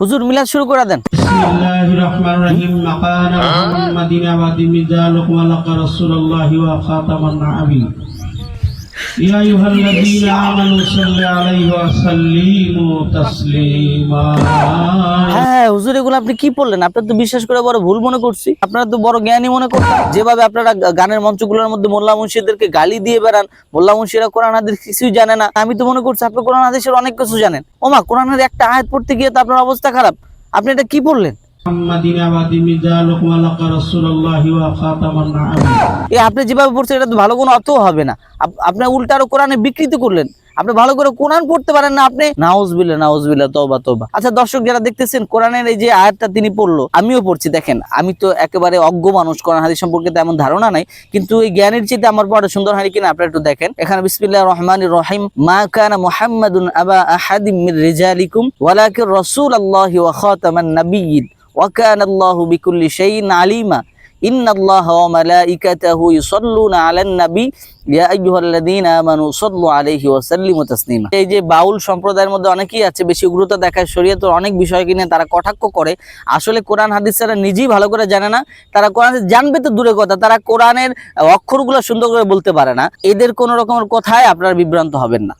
হুজুর, মিলাদ শুরু করে দেন। বিসমিল্লাহির রহমানির রহিম। মাকানা দিমিজা লুকমা লাকা রাসূলুল্লাহি ওয়া খাতামান يا أيها الذين آمنوا صلوا عليه وسلموا تسليما হ্যাঁ হুজুর এগুলো আপনি কি বললেন আপনার তো বিশ্বাস করে বড় ভুল মনে করছি আপনারা তো বড় জ্ঞানী মনে করতেন যেভাবে আপনারা গা- গানের মঞ্চগুলোর মধ্যে মোল্লা মুন্সিদেরকে গালি দিয়ে বেড়ান মোল্লা মুন্সিরা কোরআন হাদিস কিছুই জানে না আমি তো মনে করছি আপনি কোরআন হাদিসের অনেক কিছু জানেন ওমা কোরআনের একটা আয়াত পড়তে গিয়ে তো আপনার অবস্থা খারাপ আপনি এটা কি বললেন আপনি যেভাবে পড়ছেন, এটা তো ভালো কোনো অর্থ হবে না। আপনি উল্টারও কোরআনে বিকৃত করলেন। আপনি ভালো করে কোরআন পড়তে পারেন না, আপনি নাউজবিল্লা নাউজবিল্লা তবা তবা আচ্ছা দর্শক যারা দেখতেছেন, কোরআনের এই যে আয়াতটা তিনি পড়ল, আমিও পড়ছি, দেখেন। আমি তো একেবারে অজ্ঞ মানুষ, কোরআন হাদি সম্পর্কে তেমন ধারণা নাই, কিন্তু এই জ্ঞানের চেয়ে আমার পড়া সুন্দর হারি কিনা, আপনারা একটু দেখেন। এখানে বিসমিল্লা রহমান রহিম, মা কানা মোহাম্মদ আবা আহাদিম মির রিজালিকুম, ওয়ালাকির রাসূলুল্লাহি ওয়া খাতামান ওয়া কানা আল্লাহু বিকুল্লি শাইইন আলিমা إن الله وملائكته يصلون على النبي يا أيها الذين آمنوا صلوا عليه وسلموا تسليما এই যে বাউল সম্প্রদায়ের মধ্যে অনেকেই আছে বেশি উগ্রতা দেখায় শরীয়তের অনেক বিষয়কে নিয়ে তারা কটাক্ষ করে আসলে কোরআন হাদিস তারা নিজেই ভালো করে জানে না তারা কোরআন হাদিস জানবে তো দূরে কথা তারা কোরআনের অক্ষরগুলো সুন্দর করে বলতে পারে না এদের কোনো রকমের কথায় আপনারা বিভ্রান্ত হবেন না